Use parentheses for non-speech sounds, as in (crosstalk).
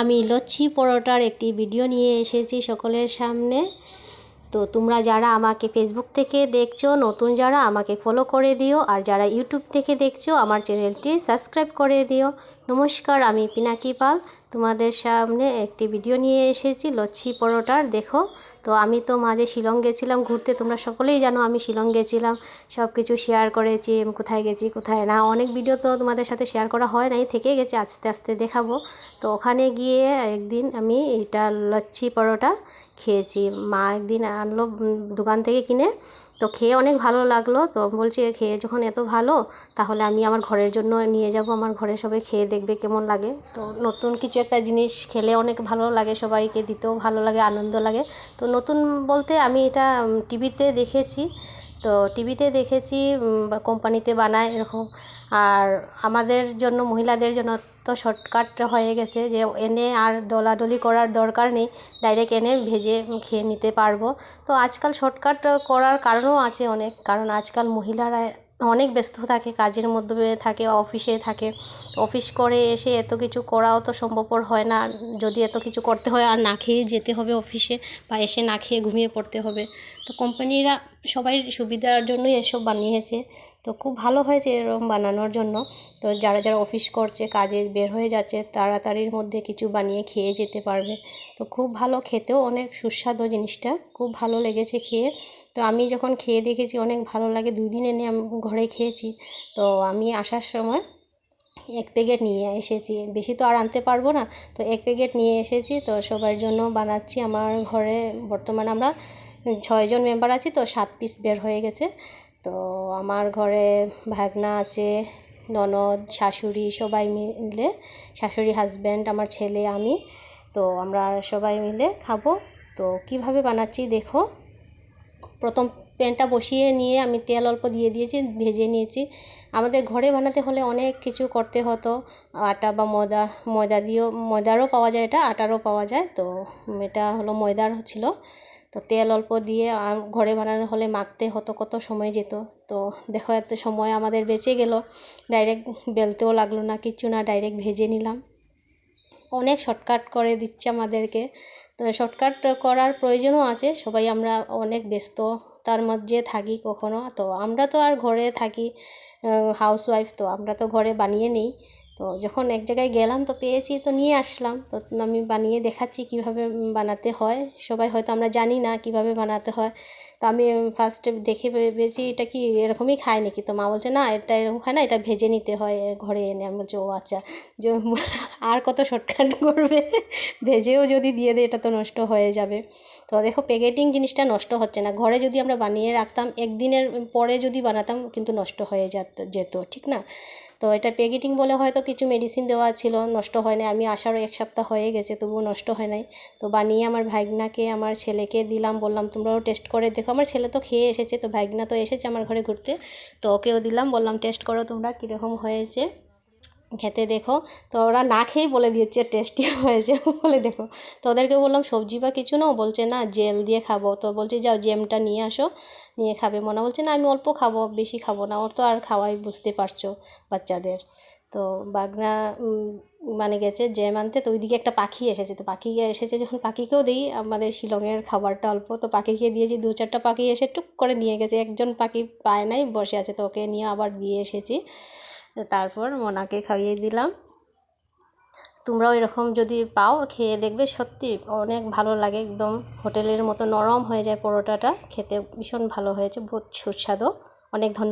আমি লচ্ছি পরোটার একটি ভিডিও নিয়ে এসেছি সকলের সামনে। তো তোমরা যারা আমাকে ফেসবুক থেকে দেখছ, নতুন যারা আমাকে ফলো করে দিও, আর যারা ইউটিউব থেকে দেখছ, আমার চ্যানেলটি সাবস্ক্রাইব করে দিও। নমস্কার, আমি পিনাকি পাল। তোমাদের সামনে একটি ভিডিও নিয়ে এসেছি, লচ্ছি পরোটার, দেখো। তো আমি তো মাঝে শিলং গেছিলাম ঘুরতে, তোমরা সকলেই জানো আমি শিলং গেছিলাম সব কিছু শেয়ার করেছি কোথায় গেছি, কোথায় না, অনেক ভিডিও তো তোমাদের সাথে শেয়ার করা হয় নাই, থেকে গেছে, আস্তে আস্তে দেখাবো। তো ওখানে গিয়ে একদিন আমি এটা লচ্ছি পরোটা খেয়েছি, মা একদিন আনলো দোকান থেকে কিনে তো খেয়ে অনেক ভালো লাগল। তো বলছি খেয়ে যখন এত ভালো, তাহলে আমি আমার ঘরের জন্য নিয়ে যাব। আমার ঘরে সবাই খেয়ে দেখবে কেমন লাগে। তো নতুন কিছু একটা জিনিস খেলে অনেক ভালো লাগে, সবাইকে দিতেও ভালো লাগে, আনন্দ লাগে। তো নতুন বলতে আমি এটা টিভিতে দেখেছি। তো টিভিতে দেখেছি কোম্পানিতে বানায় এরকম। আর আমাদের জন্য, মহিলাদের জন্য তো শর্টকাট হয়ে গেছে যে এনে আর দলাদলি করার দরকার নেই ডাইরেক্ট এনে ভেজে খেয়ে নিতে পারব। তো আজকাল শর্টকাট করার কারণও আছে অনেক, কারণ আজকাল মহিলারা অনেক ব্যস্ত থাকে, কাজের মধ্যে থাকে অফিসে থাকে। অফিস করে এসে এত কিছু করাও তো সম্ভবপর হয় না, যদি এত কিছু করতে হয় আর না খেয়ে যেতে হবে অফিসে বা এসে না খেয়ে ঘুমিয়ে পড়তে হবে। তো কোম্পানিরা সবাই সুবিধার জন্যই এসব বানিয়েছে। তো খুব ভালো হয়েছে এরকম বানানোর জন্য। তো যারা যারা অফিস করছে, কাজে বের হয়ে যাচ্ছে, তাড়াতাড়ির মধ্যে কিছু বানিয়ে খেয়ে যেতে পারবে। তো খুব ভালো, খেতেও অনেক সুস্বাদু জিনিসটা। খুব ভালো লেগেছে খেয়ে। তো আমি যখন খেয়ে দেখেছি, অনেক ভালো লাগে। দুই দিন এনে আমি ঘরে খেয়েছি। তো আমি আসার সময় এক প্যাকেট নিয়ে এসেছি। বেশি তো আর আনতে পারব না। তো এক প্যাকেট নিয়ে এসেছি। তো সবার জন্য বানাচ্ছি। আমার ঘরে বর্তমানে আমরা ছয়জন মেম্বার আছি। তো সাত পিস বের হয়ে গেছে। তো আমার ঘরে ভাগনা আছে, ননদ, শাশুড়ি সবাই মিলে, শাশুড়ি হাজব্যান্ড আমার ছেলে, আমি। তো আমরা সবাই মিলে খাব। তো কীভাবে বানাচ্ছি দেখো। প্রথম প্যানটা বসিয়ে নিয়ে আমি তেল অল্প দিয়ে দিয়েছি, ভেজে নিয়েছি। আমাদের ঘরে বানাতে হলে অনেক কিছু করতে হতো। আটা বা ময়দা ময়দা দিয়েও, ময়দারও পাওয়া যায় এটা, আটারও পাওয়া যায়। তো এটা হলো ময়দার ছিল। তো তেল অল্প দিয়ে ঘরে বানানো হলে মাখতে হতো, কত সময় যেত। তো দেখো এত সময় আমাদের বেঁচে গেল। ডাইরেক্ট বেলতেও লাগল না, কিচ্ছু না, ডাইরেক্ট ভেজে নিলাম। অনেক শর্টকাট করে দিচ্ছে আমাদেরকে। তো শর্টকাট করার প্রয়োজনও আছে। সবাই আমরা অনেক ব্যস্ত তার মধ্যে থাকি কখনো। তো আমরা তো আর ঘরে থাকি হাউস ওয়াইফ তো, আমরা তো ঘরে বানিয়ে নিই। তো যখন এক জায়গায় গেলাম তো পেয়েছি, তো নিয়ে আসলাম। তো আমি বানিয়ে দেখাচ্ছি কীভাবে বানাতে হয়। সবাই হয়তো আমরা জানি না কীভাবে বানাতে হয়। তো আমি ফার্স্টে দেখে ভেবেছি এটা কি এরকমই খায় নাকি? তো মা বলছে, না, এটা এরকম খায় না, এটা ভেজে নিতে হয় ঘরে এনে। আমি বলছি, ও আচ্ছা। যে (laughs) আর কত শর্টকাট করবে? ভেজেও যদি দিয়ে দেয়, এটা তো নষ্ট হয়ে যাবে। তো দেখো প্যাকেটিং জিনিসটা নষ্ট হচ্ছে না। ঘরে যদি আমরা বানিয়ে রাখতাম, একদিনের পরে যদি বানাতাম, কিন্তু নষ্ট হয়ে যেত ঠিক না? তো এটা প্যাকেটিং বলে হয়তো কিছু মেডিসিন দেওয়া ছিল, নষ্ট হয় নাই। আমি আসারও এক সপ্তাহ হয়ে গেছে, তবুও নষ্ট হয় নাই। তো বানিয়ে আমার ভাগনাকে, আমার ছেলেকে দিলাম, বললাম, তোমরাও টেস্ট করে দেখো। আমার ছেলে তো খেয়ে এসেছে, তো ভাগনা তো এসেছে আমার ঘরে ঘুরতে। তো ওকেও দিলাম, বললাম টেস্ট করো তোমরা, কীরকম হয়েছে? খেতে দেখো। তো ওরা না খেয়েই বলে দিয়েছে টেস্টি হয়েছে। (laughs) বলে দেখো। তো ওদেরকে বললাম, সবজি বা কিছু নাও? বলছে, না, জেল দিয়ে খাব। তো বলছে, যাও জেমটা নিয়ে আসো, নিয়ে খাবে। মনে বলছে, না, আমি অল্প খাব, বেশি খাব না। ওর তো আর খাওয়াই বুঝতে পারছ বাচ্চাদের। তো বাগনা মানে গেছে জ্যাম আনতে, তো ওইদিকে একটা পাখি এসেছে। তো পাখি এসেছে, যখন পাখিকেও দিই, আমাদের শিলংয়ের খাবারটা অল্প, তো পাখিকে দিয়েছি, দু চারটা পাখি এসে টুক করে নিয়ে গেছে। একজন পাখি পায় নাই, বসে আছে, তো ওকে নিয়ে আবার দিয়ে এসেছি। তারপর মোনাকে খাইয়ে দিলাম। তোমরাও এরকম যদি পাও, খেয়ে দেখবে, সত্যি অনেক ভালো লাগে, একদম হোটেলের মতো নরম হয়ে যায় পরোটাটা, খেতে ভীষণ ভালো হয়েছে, বহুত সুস্বাদু। অনেক ধন্য